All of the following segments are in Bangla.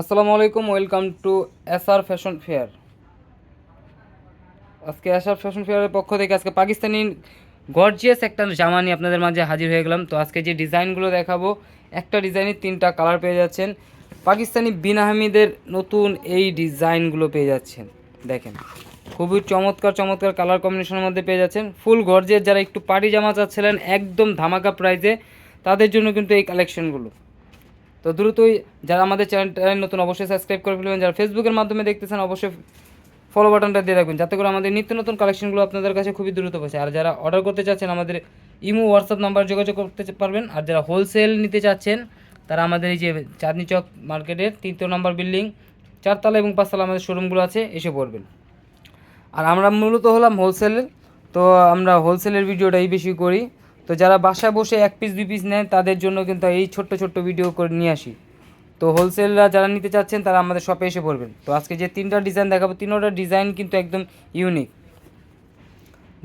আসসালামু আলাইকুম, welcome to SR fashion fair. আজকে এসআর ফ্যাশন ফেয়ারের পক্ষ থেকে আজকে পাকিস্তানি গর্জিয়াস একটা জামা নিয়ে আপনাদের মাঝে হাজির হয়ে গেলাম। তো আজকে যে ডিজাইনগুলো দেখাবো, একটা ডিজাইনের তিনটা কালার পেয়ে যাচ্ছেন। পাকিস্তানি বিনাহামিদের নতুন এই ডিজাইনগুলো পেয়ে যাচ্ছেন। দেখেন, খুবই চমৎকার চমৎকার কালার কম্বিনেশনের মধ্যে পেয়ে যাচ্ছেন। ফুল গর্জিয়াস, যারা একটু পার্টি জামা চাচ্ছিলেন, একদম ধামাকা প্রাইজে, তাদের জন্য কিন্তু এই কালেকশনগুলো তো দ্রুতই যারা আমাদের চ্যানেলটা নতুন অবশ্যই সাবস্ক্রাইব করে ফেলবেন। যারা ফেসবুকের মাধ্যমে দেখতেছেন, অবশ্যই ফলো বাটনটা দিয়ে রাখবেন। যাতে করে আমাদের নিত্য নতুন কালেকশনগুলো আপনাদের কাছে খুবই দ্রুত পৌঁছে। আর যারা অর্ডার করতে চাচ্ছেন, আমাদের ইমো হোয়াটসঅ্যাপ নাম্বার যোগাযোগ করতে পারবেন। আর যারা হোলসেল নিতে চাচ্ছেন, তারা আমাদের এই যে চাঁদনি চক মার্কেটের তৃতীয় নম্বর বিল্ডিং চারতলা এবং পাঁচতলা আমাদের শোরুমগুলো আছে, এসে পড়বেন। আর আমরা মূলত হলাম হোলসেল তো আমরা হোলসেলের ভিডিওটাই বেশি করি। তো যারা বাসায় বসে এক পিস দুই পিস নেন, তাদের জন্য কিন্তু এই ছোট্ট ছোট্ট ভিডিও করে নিয়ে আসি। তো হোলসেলরা যারা নিতে চাচ্ছেন, তারা আমাদের শপে এসে পড়বেন। তো আজকে যে তিনটা ডিজাইন দেখাবো, তিনটা ডিজাইন কিন্তু একদম ইউনিক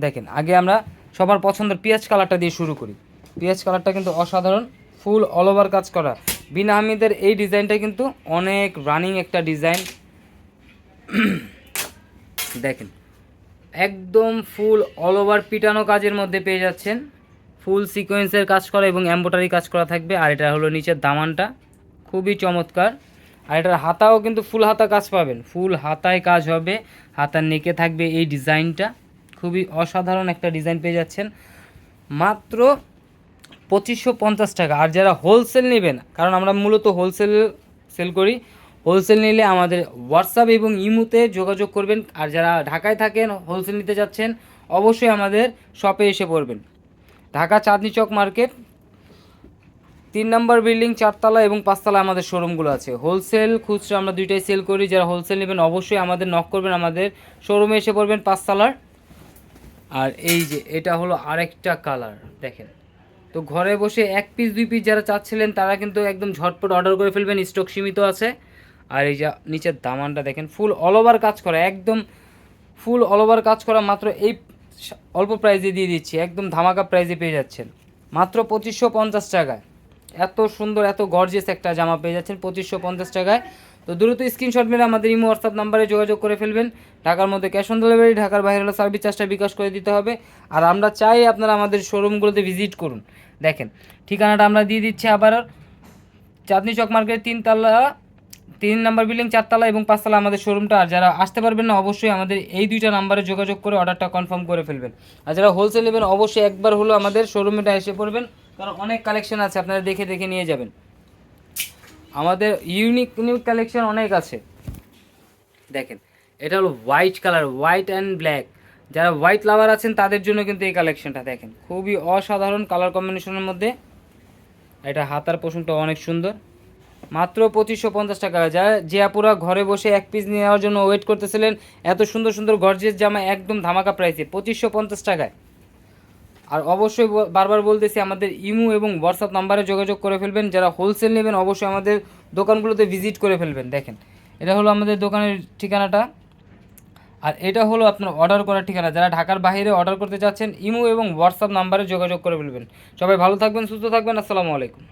দেখেন, আগে আমরা সবার পছন্দের পেঁয়াজ কালারটা দিয়ে শুরু করি। পেঁয়াজ কালারটা কিন্তু অসাধারণ ফুল অল ওভার কাজ করা। বিন এই ডিজাইনটা কিন্তু অনেক রানিং একটা ডিজাইন দেখেন, একদম ফুল অল ওভার পিটানো কাজের মধ্যে পেয়ে যাচ্ছেন। ফুল সিকোয়েন্সের কাজ করা এবং এম্বোটারি কাজ করা থাকবে। আর এটা হলো নিচের দামানটা। খুবই চমৎকার। আর এটার হাতাও কিন্তু ফুল হাতা কাজ পাবেন। ফুল হাতায় কাজ হবে। হাতার নেকে থাকবে এই ডিজাইনটা। খুবই অসাধারণ একটা ডিজাইন পেয়ে যাচ্ছেন। মাত্র পঁচিশশো পঞ্চাশ টাকা। আর যারা হোলসেল নেবেন, কারণ আমরা মূলত হোলসেল সেল করি, হোলসেল নিলে আমাদের হোয়াটসঅ্যাপ এবং ইমুতে যোগাযোগ করবেন। আর যারা ঢাকায় থাকেন, হোলসেল নিতে যাচ্ছেন, অবশ্যই আমাদের শপে এসে পড়বেন। ঢাকা চাঁদনি চক মার্কেট। তিন নম্বর বিল্ডিং চারতলা এবং পাঁচতলা আমাদের শোরুমগুলো আছে। হোলসেল খুচরা আমরা দুইটাই সেল করি, যারা হোলসেল নেবেন অবশ্যই আমাদের নক করবেন, আমাদের শোরুমে এসে পড়বেন পাঁচতলার। আর এই যে, এটা হলো আরেকটা কালার দেখেন। তো ঘরে বসে এক পিস দুই পিস যারা চাচ্ছিলেন, তারা কিন্তু একদম ঝটপট অর্ডার করে ফেলবেন স্টক সীমিত আছে। আর এই যা, নিচের দামানটা দেখেন ফুল অল ওভার কাজ করা, একদম ফুল অল ওভার কাজ করা, মাত্র এই অল্প প্রাইজে দিয়ে দিচ্ছি, একদম ধামাকা প্রাইজে পেয়ে যাচ্ছেন। মাত্র পঁচিশশো পঞ্চাশ টাকায়। এত সুন্দর, এত গর্জেস একটা জামা পেয়ে যাচ্ছেন পঁচিশশো পঞ্চাশ টাকায়। তো দ্রুত স্ক্রিনশট মেরে আমাদের ইমো হোয়াটসঅ্যাপ নাম্বারে যোগাযোগ করে ফেলবেন। ঢাকার মধ্যে ক্যাশ অন ডেলিভারি ঢাকার বাইরে হলে সার্ভিস চার্জটা বিকাশ করে দিতে হবে। আর আমরা চাই আপনারা আমাদের শোরুমগুলোতে ভিজিট করুন। দেখেন, ঠিকানাটা আমরা দিয়ে দিচ্ছি আবার চাঁদনি চক মার্কেট তিনতলা তিন নাম্বার বিল্ডিং চারতলা এবং পাঁচতলা আমাদের শোরুমটা আর যারা আসতে পারবেন না, অবশ্যই আমাদের এই দুইটা নাম্বারে যোগাযোগ করে অর্ডারটা কনফার্ম করে ফেলবেন। আর যারা হোলসেল নেবেন, অবশ্যই একবার হলো আমাদের শোরুমেটা এসে পড়বেন। কারণ অনেক কালেকশন আছে, আপনারা দেখে দেখে নিয়ে যাবেন। আমাদের ইউনিক ইউনিক কালেকশন অনেক আছে। দেখেন, এটা হলো white colour white and black যারা হোয়াইট লাভার আছেন, তাদের জন্য কিন্তু এই কালেকশনটা দেখেন। খুবই অসাধারণ কালার কম্বিনেশনের মধ্যে। এটা হাতার পোষণটা অনেক সুন্দর। মাত্র পঁচিশশো পঞ্চাশ টাকা যা যে আপুরা ঘরে বসে এক পিস নেওয়ার জন্য ওয়েট করতেছিলেন, এত সুন্দর সুন্দর গর্জেস জামা একদম ধামাকা প্রাইসে পঁচিশশো পঞ্চাশ টাকায়। আর অবশ্যই বারবার বলতেছি, আমাদের ইমু এবং হোয়াটসঅ্যাপ নাম্বারে যোগাযোগ করে ফেলবেন। যারা হোলসেল নেবেন, অবশ্যই আমাদের দোকানগুলোতে ভিজিট করে ফেলবেন। দেখেন, এটা হলো আমাদের দোকানের ঠিকানাটা। আর এটা হলো আপনার অর্ডার করার ঠিকানা। যারা ঢাকার বাইরে অর্ডার করতে চাচ্ছেন, ইমো এবং হোয়াটসঅ্যাপ নাম্বারে যোগাযোগ করে ফেলবেন। সবাই ভালো থাকবেন, সুস্থ থাকবেন। আসসালামু আলাইকুম।